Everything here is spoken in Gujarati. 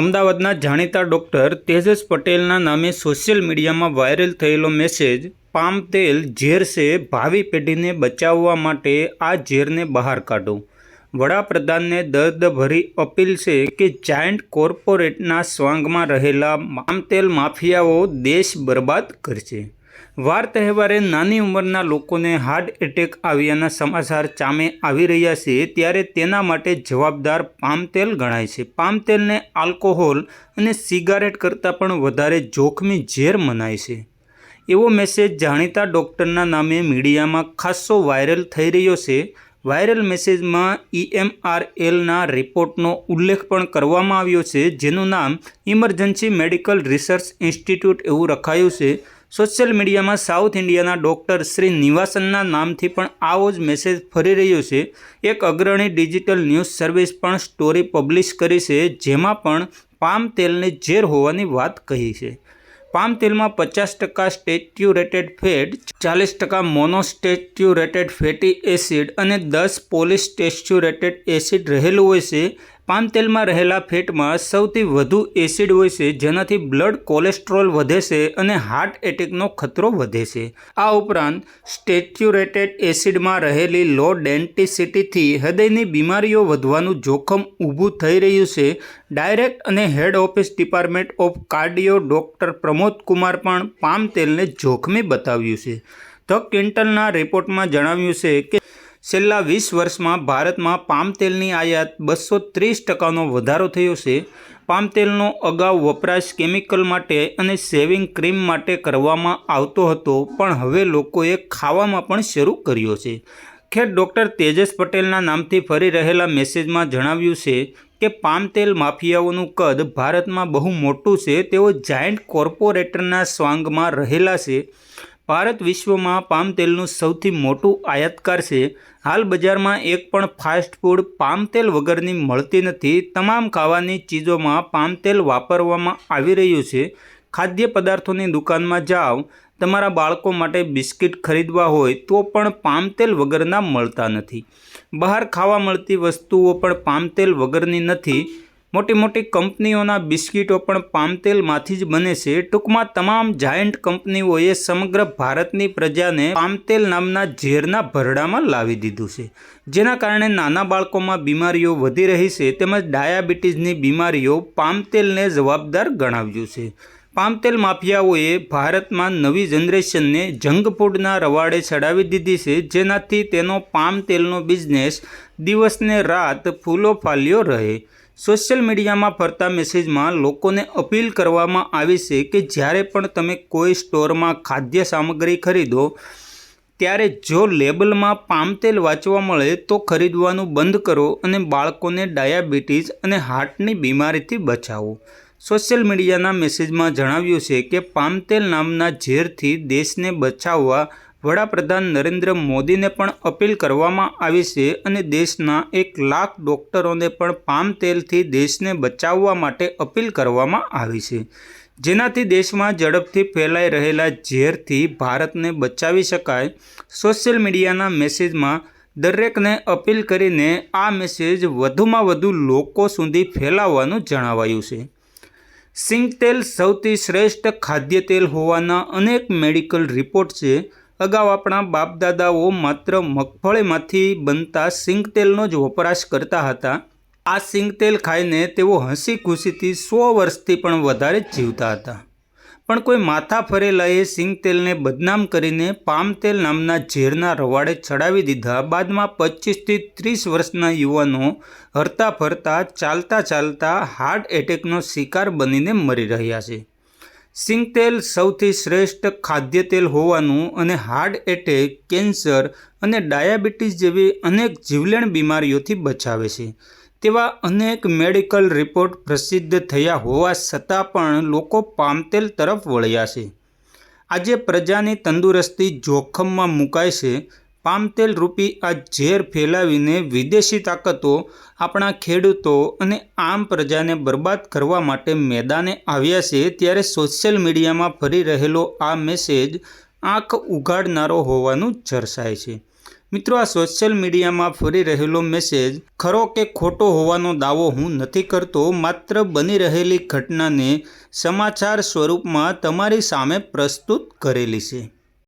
અમદાવાદના જાણીતા ડૉક્ટર તેજસ પટેલના નામે સોશિયલ મીડિયામાં વાયરલ થયેલો મેસેજ, પામ તેલ ઝેર છે ભાવિ પેઢીને બચાવવા માટે આ ઝેરને બહાર કાઢો. વડાપ્રધાનને દર્દભરી અપીલ છે કે જાયન્ટ કોર્પોરેટના સ્વાંગમાં રહેલા પામ તેલ માફિયાઓ દેશ બરબાદ કરશે. વાર તહેવારે નાની ઉંમરના લોકોને હાર્ટ એટેક આવ્યાના સમાચાર ચામે આવી રહ્યા છે, ત્યારે તેના માટે જવાબદાર પામ તેલ ગણાય છે. પામ તેલને આલ્કોહોલ અને સિગારેટ કરતાં પણ વધારે જોખમી ઝેર મનાય છે. એવો મેસેજ જાણીતા ડૉક્ટરના નામે મીડિયામાં ખાસ્સો વાયરલ થઈ રહ્યો છે. વાયરલ મેસેજમાં ઈએમઆરએલના રિપોર્ટનો ઉલ્લેખ પણ કરવામાં આવ્યો છે, જેનું નામ ઇમરજન્સી મેડિકલ રિસર્ચ ઇન્સ્ટિટ્યૂટ એવું રખાયું છે. સોશિયલ મીડિયામાં સાઉથ ઇન્ડિયાના ડૉક્ટર શ્રી નિવાસનના નામથી પણ આવો જ મેસેજ ફરી રહ્યો છે. એક અગ્રણી ડિજિટલ ન્યૂઝ સર્વિસ પણ સ્ટોરી પબ્લિશ કરી છે, જેમાં પણ પામ તેલને ઝેર હોવાની વાત કહી છે. પામ તેલમાં પચાસ ટકા સ્ટેચ્યુરેટેડ ફેટ, ચાલીસ ટકા મોનોસ્ટેચ્યુરેટેડ ફેટી એસિડ અને દસ પોલિસ્ટેચ્યુરેટેડ એસિડ રહેલું હોય છે. પામ તેલમાં રહેલા ફેટમાં સૌથી વધુ એસિડ હોય છે, જેનાથી બ્લડ કોલેસ્ટ્રોલ વધે છે અને હાર્ટ એટેકનો ખતરો વધે છે. આ ઉપરાંત, સ્ટેચ્યુરેટેડ એસિડમાં રહેલી લો ડેન્ટિસિટીથી હૃદયની બીમારીઓ વધવાનું જોખમ ઊભું થઈ રહ્યું છે. ડાયરેક્ટ અને head office department of cardio doctor Pramod Kumar પણ પામ તેલને જોખમી બતાવ્યું છે. ધ ક્વિન્ટલના રિપોર્ટમાં જણાવ્યું છે કે છેલ્લા વીસ વર્ષમાં ભારતમાં પામ તેલની આયાત બસો ત્રીસ ટકાનો વધારો થયો છે. પામ તેલનો અગાઉ વપરાશ કેમિકલ માટે અને શેવિંગ ક્રીમ માટે કરવામાં આવતો હતો, પણ હવે લોકોએ ખાવામાં પણ શરૂ કર્યો છે. ખેર ડૉક્ટર તેજસ પટેલના નામથી ફરી રહેલા મેસેજમાં જણાવ્યું છે કે, પામ તેલ માફિયાઓનું કદ ભારતમાં બહુ મોટું છે, તેઓ જાયન્ટ કોર્પોરેટરના સ્વાંગમાં રહેલા છે. ભારત વિશ્વમાં પામ તેલનું સૌથી મોટું આયાતકાર છે. હાલ બજારમાં એક પણ ફાસ્ટ ફૂડ પામ તેલ વગરની મળતી નથી. તમામ ખાવાની ચીજોમાં પામ તેલ વાપરવામાં આવી રહ્યું છે. ખાદ્ય પદાર્થોની દુકાનમાં જાઓ. તમારા બાળકો માટે બિસ્કિટ ખરીદવા હોય તો પણ પામ તેલ વગરના મળતા નથી. બહાર ખાવા મળતી વસ્તુઓ પણ પામ તેલ વગરની નથી. મોટી મોટી કંપનીઓના બિસ્કિટો પણ પામતેલમાંથી જ બને છે. ટૂંકમાં તમામ જાયન્ટ કંપનીઓએ સમગ્ર ભારતની પ્રજાને પામતેલ નામના ઝેરના ભરડામાં લાવી દીધું છે. જેના કારણે નાના બાળકોમાં બીમારીઓ વધી રહી છે તેમજ ડાયાબિટીસની બીમારીઓ પામતેલને જવાબદાર ગણાવ્યું છે. પામતેલ માફિયાઓએ ભારતમાં નવી જનરેશનને જંક ફૂડના રવાડે ચડાવી દીધી છે. જેનાથી તેનો પામ તેલનો બિઝનેસ દિવસને રાત ફૂલો ફાલ્યો રહે. સોશિયલ મીડિયામાં ફરતા મેસેજમાં લોકોને અપીલ કરવામાં આવી છે કે જ્યારે પણ તમે કોઈ સ્ટોરમાં ખાદ્ય સામગ્રી ખરીદો, ત્યારે જો લેબલમાં પામતેલ વાંચવા મળે તો ખરીદવાનું બંધ કરો અને બાળકોને ડાયાબિટીસ અને હાર્ટની બીમારીથી બચાવો. સોશિયલ મીડિયાના મેસેજમાં જણાવ્યું છે કે પામતેલ નામના ઝેરથી દેશને બચાવવા વડાપ્રધાન નરેન્દ્ર મોદીને પણ અપીલ કરવામાં આવી છે અને દેશના એક લાખ ડૉક્ટરોને પણ પામ તેલથી દેશને બચાવવા માટે અપીલ કરવામાં આવી છે. જેનાથી દેશમાં ઝડપથી ફેલાઈ રહેલા ઝેરથી ભારતને બચાવી શકાય. સોશિયલ મીડિયાના મેસેજમાં દરેકને અપીલ કરીને આ મેસેજ વધુમાં વધુ લોકો સુધી ફેલાવવાનું જણાવાયું છે. સિંગતેલ સૌથી શ્રેષ્ઠ ખાદ્ય તેલ હોવાના અનેક મેડિકલ રિપોર્ટ છે. અગાઉ આપણા બાપદાદાઓ માત્ર મગફળીમાંથી બનતા સિંગતેલનો જ વપરાશ કરતા હતા. આ સિંગતેલ ખાઈને તેઓ હસી ખુશીથી સો વર્ષથી પણ વધારે જીવતા હતા. પણ કોઈ માથા ફરેલાએ સિંગતેલને બદનામ કરીને પામતેલ નામના ઝેરના રવાડે ચડાવી દીધા, બાદમાં પચીસથી ત્રીસ વર્ષના યુવાનો હરતા ફરતા ચાલતા ચાલતા હાર્ટ એટેકનો શિકાર બનીને મરી રહ્યા છે. સિંગતેલ સૌથી શ્રેષ્ઠ ખાદ્ય તેલ હોવાનું અને હાર્ટ એટેક, કેન્સર અને ડાયાબિટીસ જેવી અનેક જીવલેણ બીમારીઓથી બચાવે છે. તેવા અનેક મેડિકલ રિપોર્ટ પ્રસિદ્ધ થયા હોવા છતાં પણ લોકો પામતેલ તરફ વળ્યા છે. આજે પ્રજાની તંદુરસ્તી જોખમમાં મુકાય છે પામતેલ રૂપી આ ઝેર ફેલાવીને વિદેશી તાકાતો, આપણા ખેડૂતો અને આમ પ્રજાને બરબાદ કરવા માટે મેદાને આવ્યા છે ત્યારે સોશિયલ મીડિયામાં ફરી રહેલો આ મેસેજ આંખ ઉઘાડનારો હોવાનું જરસાય છે. મિત્રો, આ સોશિયલ મીડિયામાં ફરી રહેલો મેસેજ ખરો કે ખોટો હોવાનો દાવો હું નથી કરતો, માત્ર બની રહેલી ઘટનાને સમાચાર સ્વરૂપમાં તમારી સામે પ્રસ્તુત કરેલી છે.